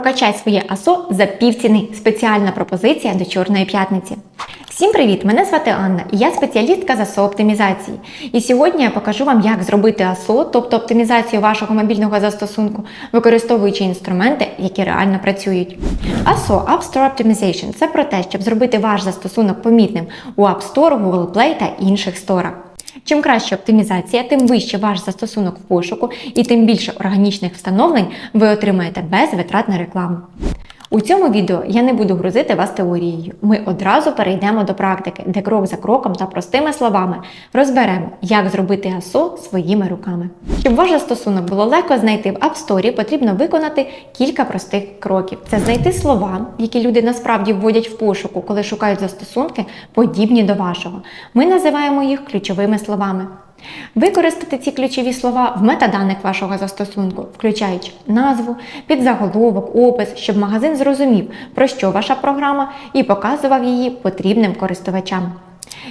Прокачай своє АСО за півціни. Спеціальна пропозиція до Чорної п'ятниці. Всім привіт! Мене звати Анна і я спеціалістка з АСО оптимізації. І сьогодні я покажу вам, як зробити АСО, тобто оптимізацію вашого мобільного застосунку, використовуючи інструменти, які реально працюють. АСО App Store Optimization – це про те, щоб зробити ваш застосунок помітним у App Store, Google Play та інших сторах. Чим краще оптимізація, тим вище ваш застосунок в пошуку і тим більше органічних встановлень ви отримаєте без витрат на рекламу. У цьому відео я не буду грузити вас теорією. Ми одразу перейдемо до практики, де крок за кроком та простими словами розберемо, як зробити АСО своїми руками. Щоб ваш застосунок було легко знайти в App Store, потрібно виконати кілька простих кроків: це знайти слова, які люди насправді вводять в пошуку, коли шукають застосунки, подібні до вашого. Ми називаємо їх ключовими словами. Використати ці ключові слова в метаданих вашого застосунку, включаючи назву, підзаголовок, опис, щоб магазин зрозумів, про що ваша програма і показував її потрібним користувачам.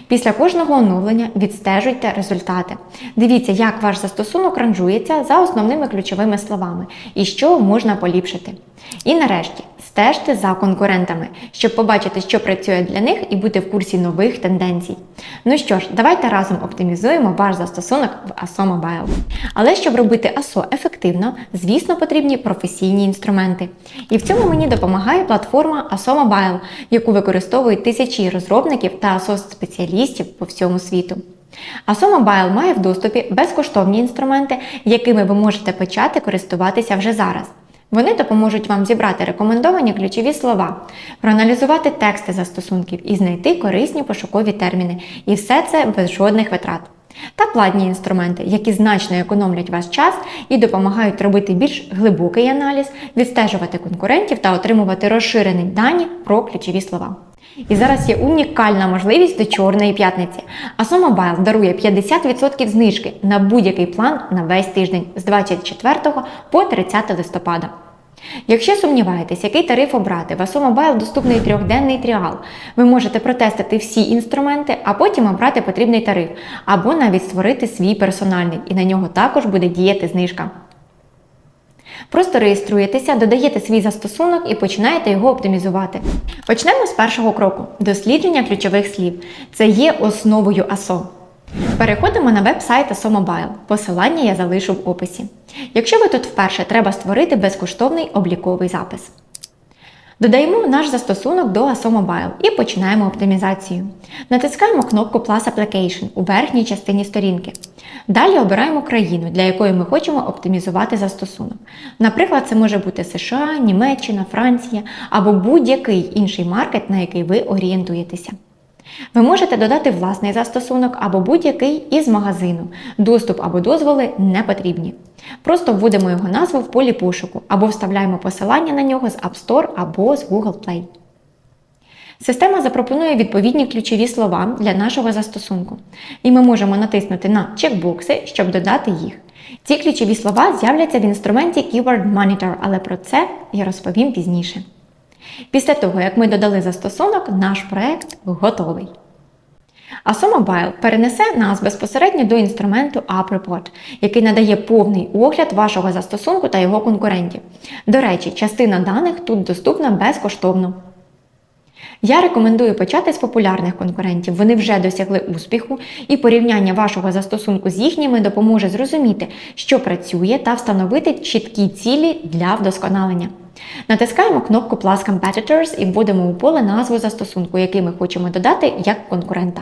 Після кожного оновлення відстежуйте результати. Дивіться, як ваш застосунок ранжується за основними ключовими словами і що можна поліпшити. І нарешті стежте за конкурентами, щоб побачити, що працює для них і бути в курсі нових тенденцій. Ну що ж, давайте разом оптимізуємо ваш застосунок в ASO Mobile. Але щоб робити ASO ефективно, звісно, потрібні професійні інструменти. І в цьому мені допомагає платформа ASO Mobile, яку використовують тисячі розробників та ASO спеціалістів по всьому світу. ASO Mobile має в доступі безкоштовні інструменти, якими ви можете почати користуватися вже зараз. Вони допоможуть вам зібрати рекомендовані ключові слова, проаналізувати тексти застосунків і знайти корисні пошукові терміни. І все це без жодних витрат. Та платні інструменти, які значно економлять ваш час і допомагають робити більш глибокий аналіз, відстежувати конкурентів та отримувати розширені дані про ключові слова. І зараз є унікальна можливість до Чорної п'ятниці. Mobile дарує 50% знижки на будь-який план на весь тиждень з 24 по 30 листопада. Якщо сумніваєтесь, який тариф обрати, в Mobile доступний трьохденний тріал. Ви можете протестити всі інструменти, а потім обрати потрібний тариф, або навіть створити свій персональний, і на нього також буде діяти знижка. Просто реєструєтеся, додаєте свій застосунок і починаєте його оптимізувати. Почнемо з першого кроку дослідження ключових слів. Це є основою ASO. Переходимо на веб-сайт ASO Mobile. Посилання я залишу в описі. Якщо ви тут вперше, треба створити безкоштовний обліковий запис. Додаємо наш застосунок до ASO Mobile і починаємо оптимізацію. Натискаємо кнопку Plus Application у верхній частині сторінки. Далі обираємо країну, для якої ми хочемо оптимізувати застосунок. Наприклад, це може бути США, Німеччина, Франція або будь-який інший маркет, на який ви орієнтуєтеся. Ви можете додати власний застосунок або будь-який із магазину. Доступ або дозволи не потрібні. Просто вводимо його назву в полі пошуку або вставляємо посилання на нього з App Store або з Google Play. Система запропонує відповідні ключові слова для нашого застосунку, і ми можемо натиснути на чекбокси, щоб додати їх. Ці ключові слова з'являться в інструменті Keyword Monitor, але про це я розповім пізніше. Після того, як ми додали застосунок, наш проект готовий. ASO Mobile перенесе нас безпосередньо до інструменту AppReport, який надає повний огляд вашого застосунку та його конкурентів. До речі, частина даних тут доступна безкоштовно. Я рекомендую почати з популярних конкурентів. Вони вже досягли успіху, і порівняння вашого застосунку з їхніми допоможе зрозуміти, що працює, та встановити чіткі цілі для вдосконалення. Натискаємо кнопку Plus Competitors і вводимо у поле назву застосунку, який ми хочемо додати як конкурента.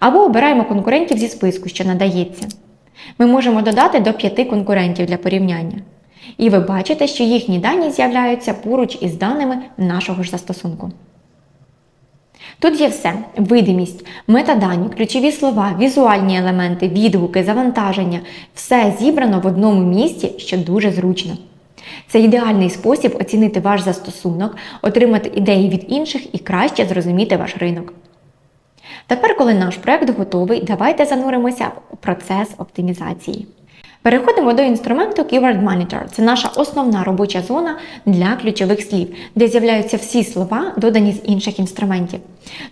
Або обираємо конкурентів зі списку, що надається. Ми можемо додати до 5 конкурентів для порівняння. І ви бачите, що їхні дані з'являються поруч із даними нашого ж застосунку. Тут є все: видимість, метадані, ключові слова, візуальні елементи, відгуки, завантаження все зібрано в одному місці, що дуже зручно. Це ідеальний спосіб оцінити ваш застосунок, отримати ідеї від інших і краще зрозуміти ваш ринок. Тепер, коли наш проект готовий, давайте зануримося в процес оптимізації. Переходимо до інструменту Keyword Monitor. Це наша основна робоча зона для ключових слів, де з'являються всі слова, додані з інших інструментів.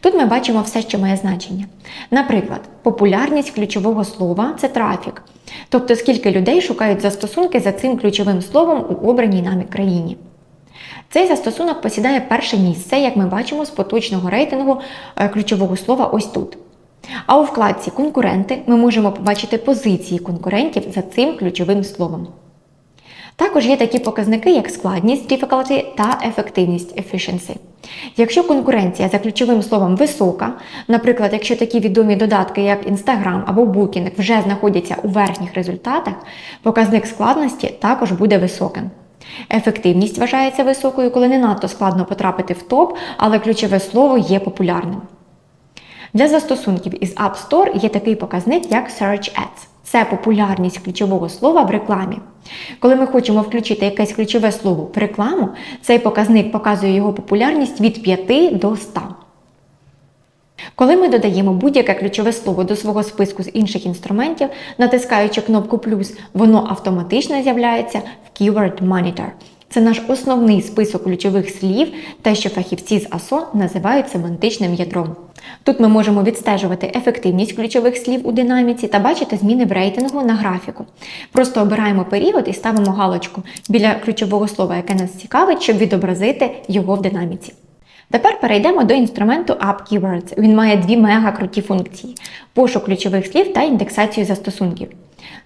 Тут ми бачимо все, що має значення. Наприклад, популярність ключового слова це трафік, тобто скільки людей шукають застосунки за цим ключовим словом у обраній нами країні. Цей застосунок посідає перше місце, як ми бачимо, з поточного рейтингу е, ключового слова ось тут. А у вкладці Конкуренти ми можемо побачити позиції конкурентів за цим ключовим словом. Також є такі показники, як складність difficulty та ефективність efficiency. Якщо конкуренція за ключовим словом висока, наприклад, якщо такі відомі додатки, як Instagram або Booking, вже знаходяться у верхніх результатах, показник складності також буде високим. Ефективність вважається високою, коли не надто складно потрапити в топ, але ключове слово є популярним. Для застосунків із App Store є такий показник, як Search Ads. Це популярність ключового слова в рекламі. Коли ми хочемо включити якесь ключове слово в рекламу, цей показник показує його популярність від 5 до 100. Коли ми додаємо будь-яке ключове слово до свого списку з інших інструментів, натискаючи кнопку плюс, воно автоматично з'являється в Keyword Monitor. Це наш основний список ключових слів, те, що фахівці з АСО називають семантичним ядром. Тут ми можемо відстежувати ефективність ключових слів у динаміці та бачити зміни в рейтингу на графіку. Просто обираємо період і ставимо галочку біля ключового слова, яке нас цікавить, щоб відобразити його в динаміці. Тепер перейдемо до інструменту App Keywords. Він має дві мега круті функції: пошук ключових слів та індексацію застосунків.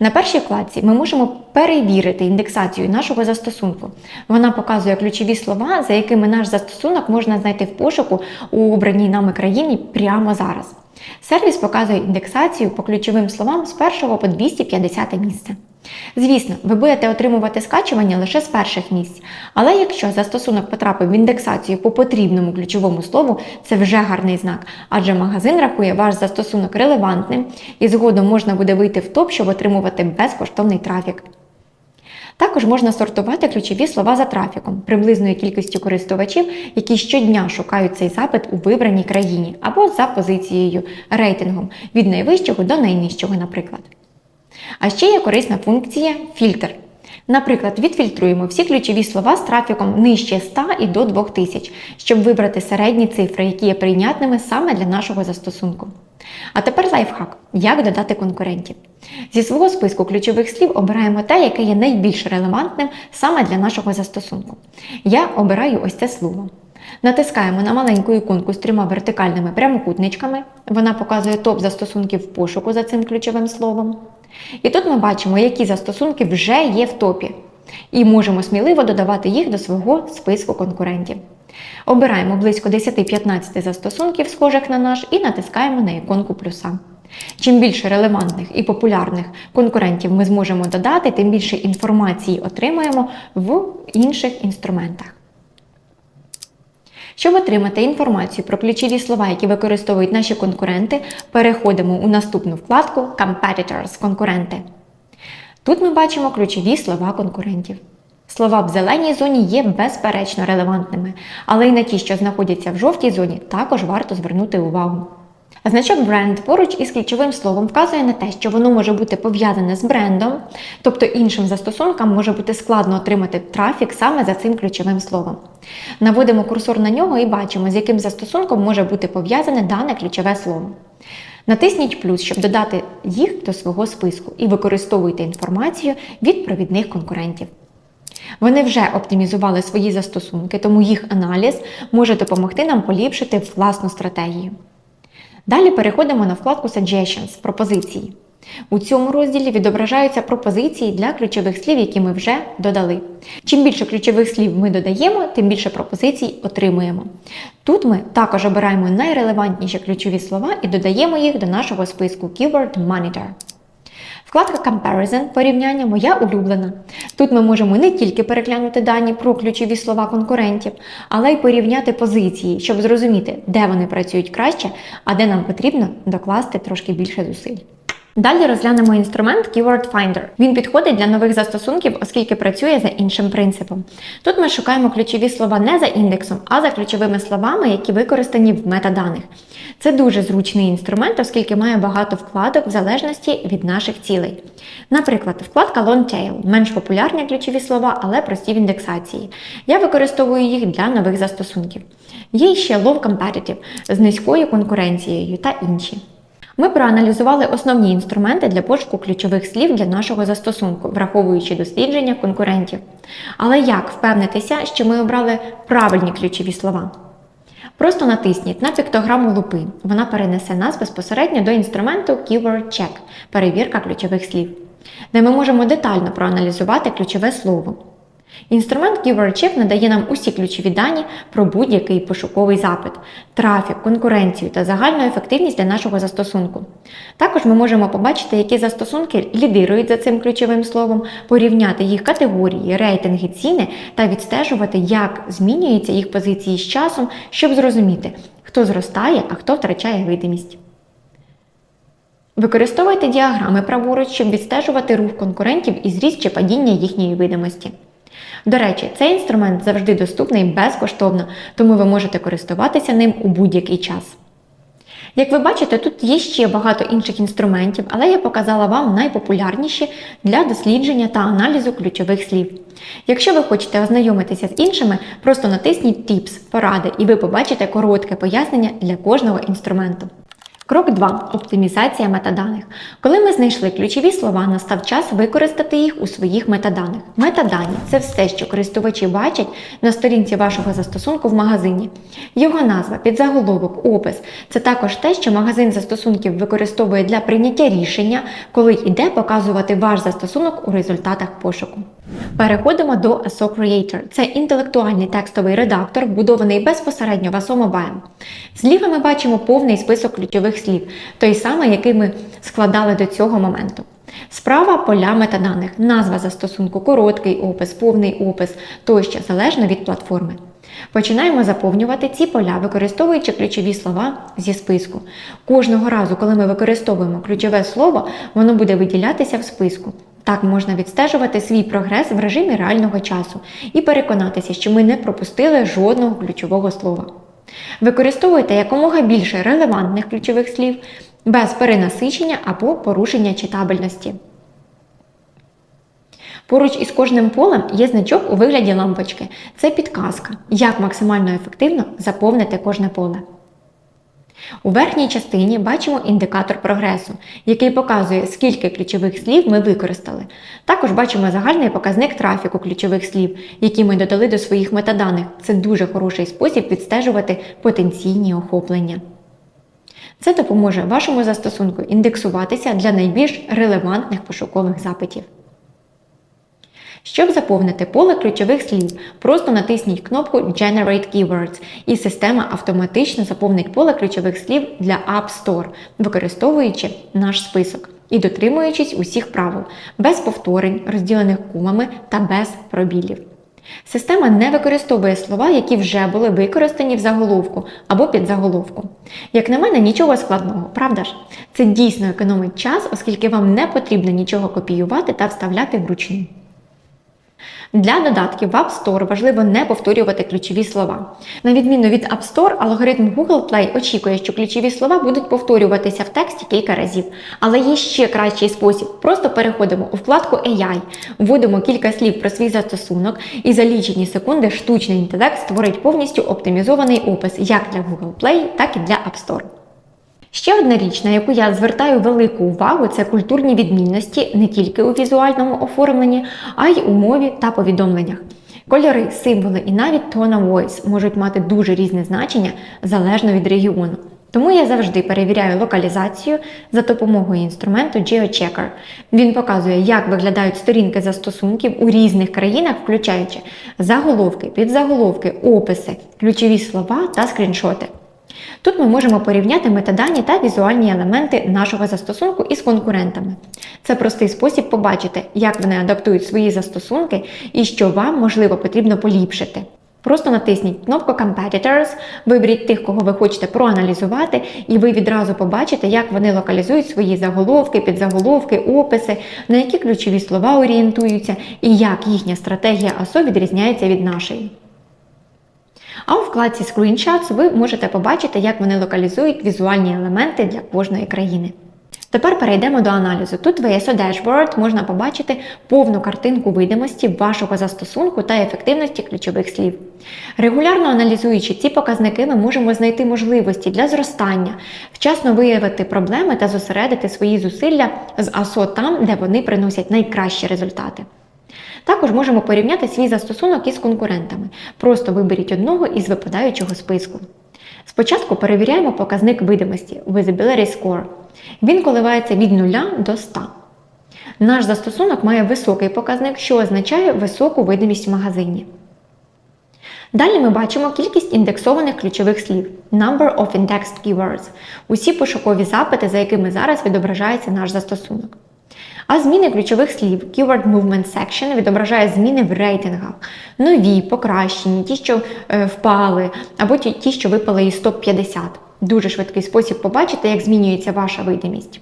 На першій вкладці ми можемо перевірити індексацію нашого застосунку. Вона показує ключові слова, за якими наш застосунок можна знайти в пошуку у обраній нами країні прямо зараз. Сервіс показує індексацію по ключовим словам з 1 по 250 місце. Звісно, ви будете отримувати скачування лише з перших місць, але якщо застосунок потрапив в індексацію по потрібному ключовому слову, це вже гарний знак, адже магазин рахує ваш застосунок релевантним і згодом можна буде вийти в топ, щоб отримувати безкоштовний трафік. Також можна сортувати ключові слова за трафіком, приблизною кількістю користувачів, які щодня шукають цей запит у вибраній країні або за позицією рейтингом від найвищого до найнижчого, наприклад. А ще є корисна функція фільтр. Наприклад, відфільтруємо всі ключові слова з трафіком нижче 100 і до 2000, щоб вибрати середні цифри, які є прийнятними саме для нашого застосунку. А тепер лайфхак, як додати конкурентів. Зі свого списку ключових слів обираємо те, яке є найбільш релевантним саме для нашого застосунку. Я обираю ось це слово. Натискаємо на маленьку іконку з трьома вертикальними прямокутничками. Вона показує топ застосунків пошуку за цим ключовим словом. І тут ми бачимо, які застосунки вже є в топі, і можемо сміливо додавати їх до свого списку конкурентів. Обираємо близько 10-15 застосунків, схожих на наш, і натискаємо на іконку плюса. Чим більше релевантних і популярних конкурентів ми зможемо додати, тим більше інформації отримаємо в інших інструментах. Щоб отримати інформацію про ключові слова, які використовують наші конкуренти, переходимо у наступну вкладку Competitors конкуренти. Тут ми бачимо ключові слова конкурентів. Слова в зеленій зоні є безперечно релевантними, але й на ті, що знаходяться в жовтій зоні, також варто звернути увагу. Значок бренд поруч із ключовим словом вказує на те, що воно може бути пов'язане з брендом, тобто іншим застосункам може бути складно отримати трафік саме за цим ключовим словом. Наводимо курсор на нього і бачимо, з яким застосунком може бути пов'язане дане ключове слово. Натисніть плюс, щоб додати їх до свого списку і використовуйте інформацію від провідних конкурентів. Вони вже оптимізували свої застосунки, тому їх аналіз може допомогти нам поліпшити власну стратегію. Далі переходимо на вкладку Suggestions пропозиції. У цьому розділі відображаються пропозиції для ключових слів, які ми вже додали. Чим більше ключових слів ми додаємо, тим більше пропозицій отримуємо. Тут ми також обираємо найрелевантніші ключові слова і додаємо їх до нашого списку Keyword Monitor. Вкладка Comparison порівняння моя улюблена. Тут ми можемо не тільки переглянути дані про ключові слова конкурентів, але й порівняти позиції, щоб зрозуміти, де вони працюють краще, а де нам потрібно докласти трошки більше зусиль. Далі розглянемо інструмент Keyword Finder. Він підходить для нових застосунків, оскільки працює за іншим принципом. Тут ми шукаємо ключові слова не за індексом, а за ключовими словами, які використані в метаданих. Це дуже зручний інструмент, оскільки має багато вкладок в залежності від наших цілей. Наприклад, вкладка Long Tail менш популярні ключові слова, але прості в індексації. Я використовую їх для нових застосунків. Є ще Low Competitive з низькою конкуренцією та інші. Ми проаналізували основні інструменти для пошуку ключових слів для нашого застосунку, враховуючи дослідження конкурентів. Але як впевнитися, що ми обрали правильні ключові слова? Просто натисніть на піктограму лупи. Вона перенесе нас безпосередньо до інструменту Keyword Check перевірка ключових слів, де ми можемо детально проаналізувати ключове слово. Інструмент Check надає нам усі ключові дані про будь-який пошуковий запит, трафік, конкуренцію та загальну ефективність для нашого застосунку. Також ми можемо побачити, які застосунки лідирують за цим ключовим словом, порівняти їх категорії, рейтинги, ціни та відстежувати, як змінюються їх позиції з часом, щоб зрозуміти, хто зростає, а хто втрачає видимість. Використовуйте діаграми праворуч, щоб відстежувати рух конкурентів і зріст чи падіння їхньої видимості. До речі, цей інструмент завжди доступний безкоштовно, тому ви можете користуватися ним у будь-який час. Як ви бачите, тут є ще багато інших інструментів, але я показала вам найпопулярніші для дослідження та аналізу ключових слів. Якщо ви хочете ознайомитися з іншими, просто натисніть Tips, поради, і ви побачите коротке пояснення для кожного інструменту. Крок 2. Оптимізація метаданих. Коли ми знайшли ключові слова, настав час використати їх у своїх метаданих. Метадані це все, що користувачі бачать на сторінці вашого застосунку в магазині. Його назва, підзаголовок, опис це також те, що магазин застосунків використовує для прийняття рішення, коли йде показувати ваш застосунок у результатах пошуку. Переходимо до ASO Creator. Це інтелектуальний текстовий редактор, вбудований безпосередньо в ASO Mobile. Зліва ми бачимо повний список ключових слів, той самий, який ми складали до цього моменту. Справа поля метаданих, назва застосунку, короткий опис, повний опис тощо, залежно від платформи. Починаємо заповнювати ці поля, використовуючи ключові слова зі списку. Кожного разу, коли ми використовуємо ключове слово, воно буде виділятися в списку. Так можна відстежувати свій прогрес в режимі реального часу і переконатися, що ми не пропустили жодного ключового слова. Використовуйте якомога більше релевантних ключових слів без перенасичення або порушення читабельності. Поруч із кожним полем є значок у вигляді лампочки. Це підказка, як максимально ефективно заповнити кожне поле. У верхній частині бачимо індикатор прогресу, який показує, скільки ключових слів ми використали. Також бачимо загальний показник трафіку ключових слів, які ми додали до своїх метаданих. Це дуже хороший спосіб відстежувати потенційні охоплення. Це допоможе вашому застосунку індексуватися для найбільш релевантних пошукових запитів. Щоб заповнити поле ключових слів, просто натисніть кнопку Generate Keywords і система автоматично заповнить поле ключових слів для App Store, використовуючи наш список і дотримуючись усіх правил, без повторень, розділених кумами та без пробілів. Система не використовує слова, які вже були використані в заголовку або підзаголовку. Як на мене, нічого складного, правда ж? Це дійсно економить час, оскільки вам не потрібно нічого копіювати та вставляти вручну. Для додатків в App Store важливо не повторювати ключові слова. На відміну від App Store, алгоритм Google Play очікує, що ключові слова будуть повторюватися в тексті кілька разів. Але є ще кращий спосіб. Просто переходимо у вкладку AI, вводимо кілька слів про свій застосунок, і за лічені секунди штучний інтелект створить повністю оптимізований опис як для Google Play, так і для App Store. Ще одна річ, на яку я звертаю велику увагу, це культурні відмінності не тільки у візуальному оформленні, а й у мові та повідомленнях. Кольори, символи і навіть of voice можуть мати дуже різне значення залежно від регіону. Тому я завжди перевіряю локалізацію за допомогою інструменту GeoChecker. Він показує, як виглядають сторінки застосунків у різних країнах, включаючи заголовки, підзаголовки, описи, ключові слова та скріншоти. Тут ми можемо порівняти метадані та візуальні елементи нашого застосунку із конкурентами. Це простий спосіб побачити, як вони адаптують свої застосунки і що вам, можливо, потрібно поліпшити. Просто натисніть кнопку Competitors, виберіть тих, кого ви хочете проаналізувати, і ви відразу побачите, як вони локалізують свої заголовки, підзаголовки, описи, на які ключові слова орієнтуються, і як їхня стратегія АСО відрізняється від нашої. А у вкладці Screenshots ви можете побачити, як вони локалізують візуальні елементи для кожної країни. Тепер перейдемо до аналізу. Тут в ASO Dashboard можна побачити повну картинку видимості вашого застосунку та ефективності ключових слів. Регулярно аналізуючи ці показники, ми можемо знайти можливості для зростання, вчасно виявити проблеми та зосередити свої зусилля з ASO там, де вони приносять найкращі результати. Також можемо порівняти свій застосунок із конкурентами. Просто виберіть одного із випадаючого списку. Спочатку перевіряємо показник видимості Visibility Score. Він коливається від 0 до 100. Наш застосунок має високий показник, що означає високу видимість в магазині. Далі ми бачимо кількість індексованих ключових слів Number of Indexed Keywords, усі пошукові запити, за якими зараз відображається наш застосунок. А зміни ключових слів Keyword Movement Section відображає зміни в рейтингах, нові, покращені, ті, що е, впали, або ті, що випали із топ-50. Дуже швидкий спосіб побачити, як змінюється ваша видимість.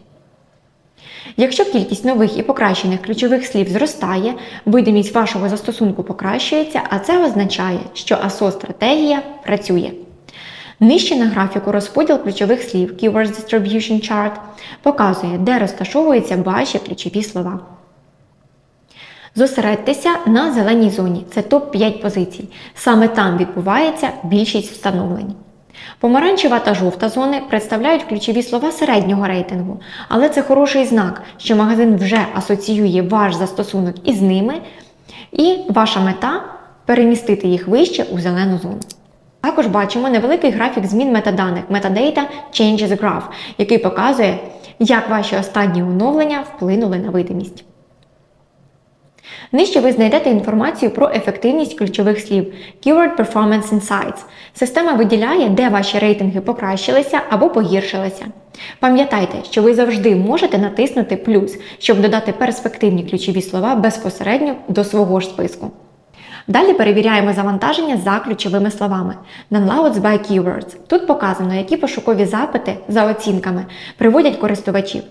Якщо кількість нових і покращених ключових слів зростає, видимість вашого застосунку покращується, а це означає, що ASO-стратегія працює. Нижче на графіку розподіл ключових слів Keywords Distribution Chart показує, де розташовуються ваші ключові слова. Зосередьтеся на зеленій зоні, це топ-5 позицій. Саме там відбувається більшість встановлень. Помаранчева та жовта зони представляють ключові слова середнього рейтингу, але це хороший знак, що магазин вже асоціює ваш застосунок із ними, і ваша мета перемістити їх вище у зелену зону. Також бачимо невеликий графік змін метаданих Metadata Changes Graph, який показує, як ваші останні оновлення вплинули на видимість. Нижче ви знайдете інформацію про ефективність ключових слів Keyword Performance Insights. Система виділяє, де ваші рейтинги покращилися або погіршилися. Пам'ятайте, що ви завжди можете натиснути плюс, щоб додати перспективні ключові слова безпосередньо до свого ж списку. Далі перевіряємо завантаження за ключовими словами. Downloads by Keywords. Тут показано, які пошукові запити за оцінками приводять користувачів.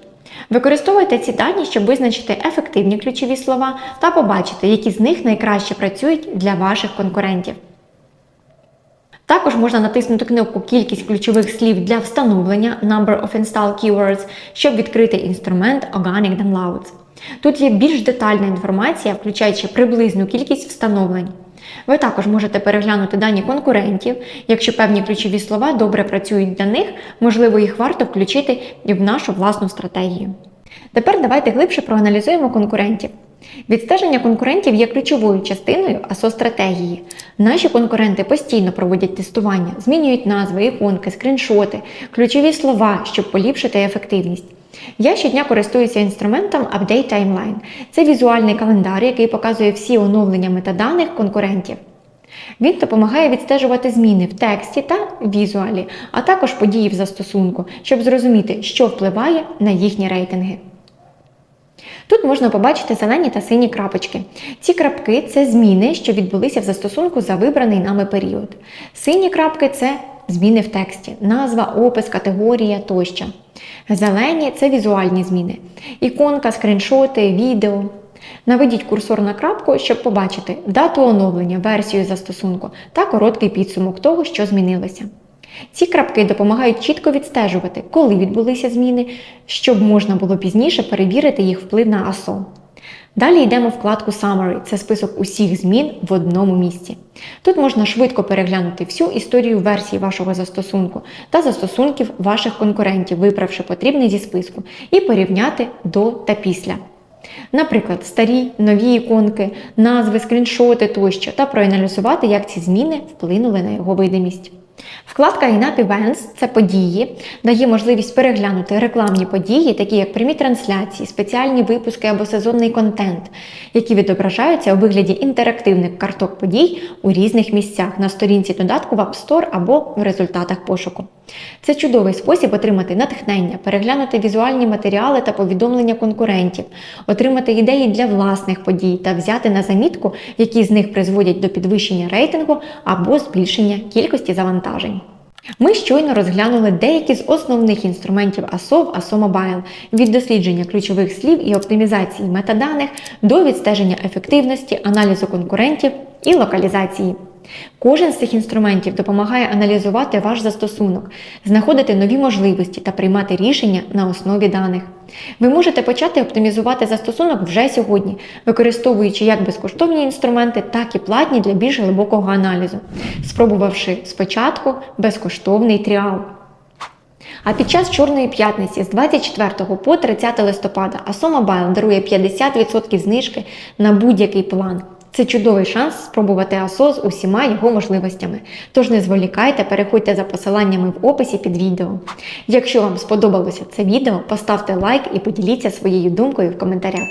Використовуйте ці дані, щоб визначити ефективні ключові слова та побачити, які з них найкраще працюють для ваших конкурентів. Також можна натиснути кнопку Кількість ключових слів для встановлення Number of Install Keywords, щоб відкрити інструмент Organic Downloads. Тут є більш детальна інформація, включаючи приблизну кількість встановлень. Ви також можете переглянути дані конкурентів. Якщо певні ключові слова добре працюють для них, можливо, їх варто включити і в нашу власну стратегію. Тепер давайте глибше проаналізуємо конкурентів. Відстеження конкурентів є ключовою частиною АСО-стратегії. Наші конкуренти постійно проводять тестування, змінюють назви, іконки, скріншоти, ключові слова, щоб поліпшити ефективність. Я щодня користуюся інструментом Update Timeline. Це візуальний календар, який показує всі оновлення метаданих конкурентів. Він допомагає відстежувати зміни в тексті та візуалі, а також події в застосунку, щоб зрозуміти, що впливає на їхні рейтинги. Тут можна побачити зелені та сині крапочки. Ці крапки це зміни, що відбулися в застосунку за вибраний нами період. Сині крапки це зміни в тексті, назва, опис, категорія тощо. Зелені це візуальні зміни. Іконка, скріншоти, відео. Наведіть курсор на крапку, щоб побачити дату оновлення, версію застосунку та короткий підсумок того, що змінилося. Ці крапки допомагають чітко відстежувати, коли відбулися зміни, щоб можна було пізніше перевірити їх вплив на ASO. Далі йдемо в вкладку Summary це список усіх змін в одному місці. Тут можна швидко переглянути всю історію версій вашого застосунку та застосунків ваших конкурентів, вибравши потрібний зі списку, і порівняти до та після. Наприклад, старі, нові іконки, назви, скріншоти тощо, та проаналізувати, як ці зміни вплинули на його видимість. Вкладка INAP Events – це події, дає можливість переглянути рекламні події, такі як прямі трансляції, спеціальні випуски або сезонний контент, які відображаються у вигляді інтерактивних карток подій у різних місцях на сторінці додатку в App Store або в результатах пошуку. Це чудовий спосіб отримати натхнення, переглянути візуальні матеріали та повідомлення конкурентів, отримати ідеї для власних подій та взяти на замітку, які з них призводять до підвищення рейтингу або збільшення кількості завантажень. Ми щойно розглянули деякі з основних інструментів ASO в ASO Mobile від дослідження ключових слів і оптимізації метаданих до відстеження ефективності, аналізу конкурентів і локалізації. Кожен з цих інструментів допомагає аналізувати ваш застосунок, знаходити нові можливості та приймати рішення на основі даних. Ви можете почати оптимізувати застосунок вже сьогодні, використовуючи як безкоштовні інструменти, так і платні для більш глибокого аналізу, спробувавши спочатку безкоштовний тріал. А під час Чорної п'ятниці з 24 по 30 листопада Mobile дарує 50% знижки на будь-який план. Це чудовий шанс спробувати АСО з усіма його можливостями. Тож не зволікайте, переходьте за посиланнями в описі під відео. Якщо вам сподобалося це відео, поставте лайк і поділіться своєю думкою в коментарях.